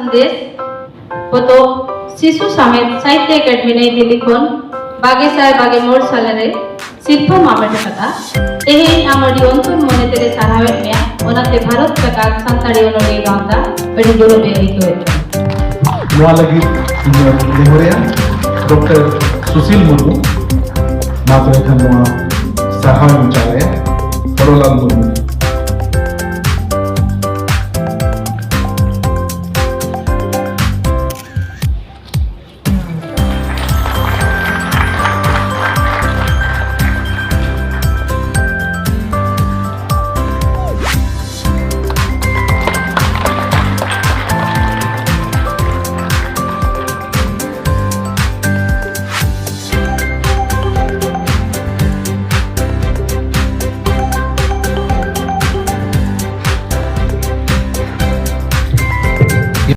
संदेश ᱯᱚᱛᱚ ᱥᱤᱥᱩ ᱥᱟᱢᱮᱛ ᱥᱟᱦᱤᱛᱛᱚ ᱮᱠᱟᱰᱮᱢᱤ ᱱᱟᱭ ᱫᱤल्ᱞᱤ ᱠᱷᱚᱱ ᱵᱟᱜᱮ ᱥᱟᱭ ᱵᱟᱜᱮ ᱢᱚᱬ ᱥᱟᱞᱨᱮ ᱥᱤᱨᱯᱟᱹ ᱟᱢᱮᱴ ᱟᱠᱟᱫᱟ ᱛᱮᱦᱮᱧ ᱟᱢ ᱟᱹᱰᱤ ᱚᱱᱛᱚᱨ ᱢᱚᱱᱮ ᱛᱮᱞᱮ ᱥᱟᱨᱦᱟᱣᱮᱫ ᱢᱮᱭᱟ ᱚᱱᱟᱛᱮ ᱵᱷᱟᱨᱚᱛ ᱡᱟᱠᱟᱛ ᱥᱟᱱᱛᱟᱲᱤ ᱚᱱᱚᱞᱤᱭᱟᱹ ᱜᱟᱶᱛᱟ ᱟᱹᱰᱤ ᱜᱚᱨᱚᱵᱮ ᱟᱹᱭᱠᱟᱹᱣᱮᱫ ᱠᱟᱱᱟ ᱱᱚᱣᱟ ᱞᱟᱹᱜᱤᱫ ᱤᱧ ᱱᱮᱦᱚᱨᱮᱭᱟ ᱰᱚᱠᱴᱚᱨ ᱥᱩᱥᱤᱞ ᱢᱩᱨᱢᱩ ᱢᱟ ᱛᱚᱵᱮ ᱠᱷᱟᱱ ᱱᱚᱣᱟ ᱥᱟᱨᱦᱟᱣ ᱤᱧ ᱪᱟᱞᱟᱭᱟ ᱦᱚᱨᱚᱞᱟᱞ ᱢᱩᱨᱢᱩ